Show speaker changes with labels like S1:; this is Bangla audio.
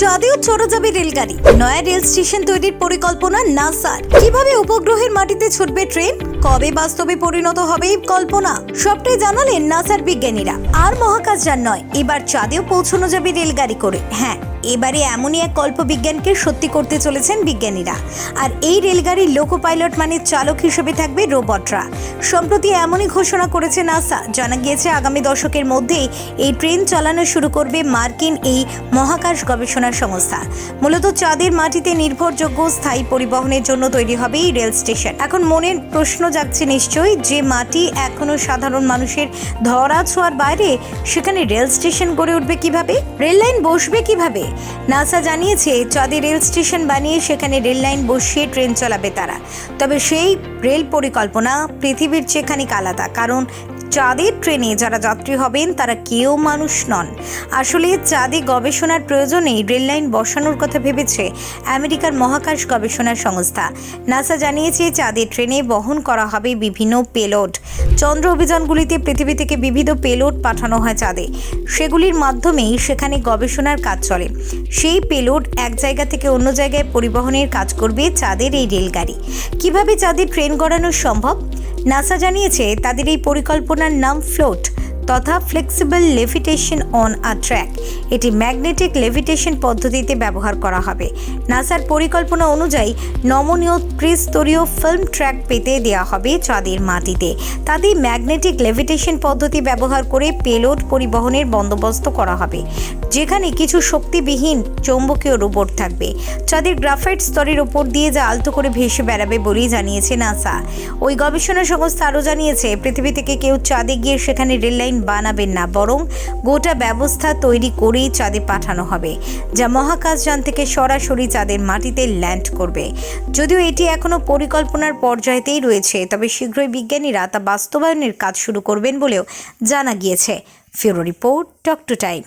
S1: চাঁদেও চড়া যাবে রেলগাড়ি, নয়া রেল স্টেশন তৈরির পরিকল্পনা নাসার। কীভাবে উপগ্রহের মাটিতে ছুটবে ট্রেন? কবে বাস্তবে পরিণত হবে এই কল্পনা? সবটাই জানালেন নাসার বিজ্ঞানীরা। আর মহাকাশ যান নয়, এবার চাঁদেও পৌঁছানো যাবে রেলগাড়ি করে। হ্যাঁ এবারে এমনই এক কল্প বিজ্ঞানকে সত্যি করতে চলেছেন বিজ্ঞানীরা। আর এই রেলগাড়ির লোকো পাইলট মানে চালক হিসেবে থাকবে রোবটরা। সম্প্রতি এমনই ঘোষণা করেছে নাসা। জানা গিয়েছে, আগামী দশকের মধ্যেই এই ট্রেন চালানো শুরু করবে মার্কিন এই মহাকাশ গবেষণা সংস্থা। মূলত চাঁদের মাটিতে নির্ভরযোগ্য স্থায়ী পরিবহনের জন্য তৈরি হবে এই রেল স্টেশন। এখন মনের প্রশ্ন জাগছে নিশ্চয়ই। যে মাটি এখনও সাধারণ মানুষের ধরা ছোঁয়ার বাইরে, সেখানে রেল স্টেশন গড়ে উঠবে কীভাবে? রেল লাইন বসবে কীভাবে? নাসা জানিয়েছে, চাঁদে রেল স্টেশন বানিয়ে সেখানে রেল লাইন বসিয়ে ট্রেন চলাবে তারা। তবে সেই রেল পরিকল্পনা পৃথিবীর চেয়ে আলাদা, কারণ চাঁদের ট্রেনে যারা যাত্রী হবেন, তারা কেউ মানুষ নন। আসলে চাঁদে গবেষণার প্রয়োজনে রেললাইন বসানোর কথা ভেবেছে আমেরিকার মহাকাশ গবেষণা সংস্থা। নাসা জানিয়েছে চাঁদের ট্রেনে বহন করা হবে বিভিন্ন পেলোড। চন্দ্র অভিযানগুলিতে পৃথিবী থেকে বিবিধ পেলোড পাঠানো হয় চাঁদে। সেগুলির মাধ্যমেই সেখানে গবেষণার কাজ চলে। সেই পেলোড এক জায়গা থেকে অন্য জায়গায় পরিবহনের কাজ করবে চাঁদের এই রেলগাড়ি। কীভাবে চাঁদের ট্রেন গড়ানো সম্ভব? নাসা জানিয়েছে তাদের এই পরিকল্পনার নাম ফ্লোট। তথা flexible levitation on a track এটি ম্যাগনেটিক লেভিটেশন পদ্ধতিতে ব্যবহার করা হবে। নাসার পরিকল্পনা অনুযায়ী নমনীয় ত্রিস্তরীয় ফিল্ম ট্র্যাক পেতে দেওয়া হবে চাঁদের মাটিতে। তাদের ম্যাগনেটিক লেভিটেশন পদ্ধতি ব্যবহার করে পেলোড পরিবহনের বন্দোবস্ত করা হবে। যেখানে কিছু শক্তিবিহীন চৌম্বকীয় রোবট থাকবে। চাঁদের গ্রাফাইট স্তরের ওপর দিয়ে যা আলতো করে ভেসে বেড়াবে বলেই জানিয়েছে নাসা। ওই গবেষণা সংস্থা আরও জানিয়েছে, পৃথিবী থেকে কেউ চাঁদে গিয়ে সেখানে রেল লাইন বানাবেন না, বরং গোটা ব্যবস্থা তৈরি করেই চাঁদে পাঠানো হবে, যা মহাকাশযান থেকে সরাসরি চাঁদের মাটিতে ল্যান্ড করবে। যদিও এটি এখনও পরিকল্পনার পর্যায়েতেই রয়েছে, তবে শীঘ্রই বিজ্ঞানীরা তা বাস্তবায়নের কাজ শুরু করবেন বলেও জানা গিয়েছে। ফিউরো রিপোর্ট টক টু টাইম।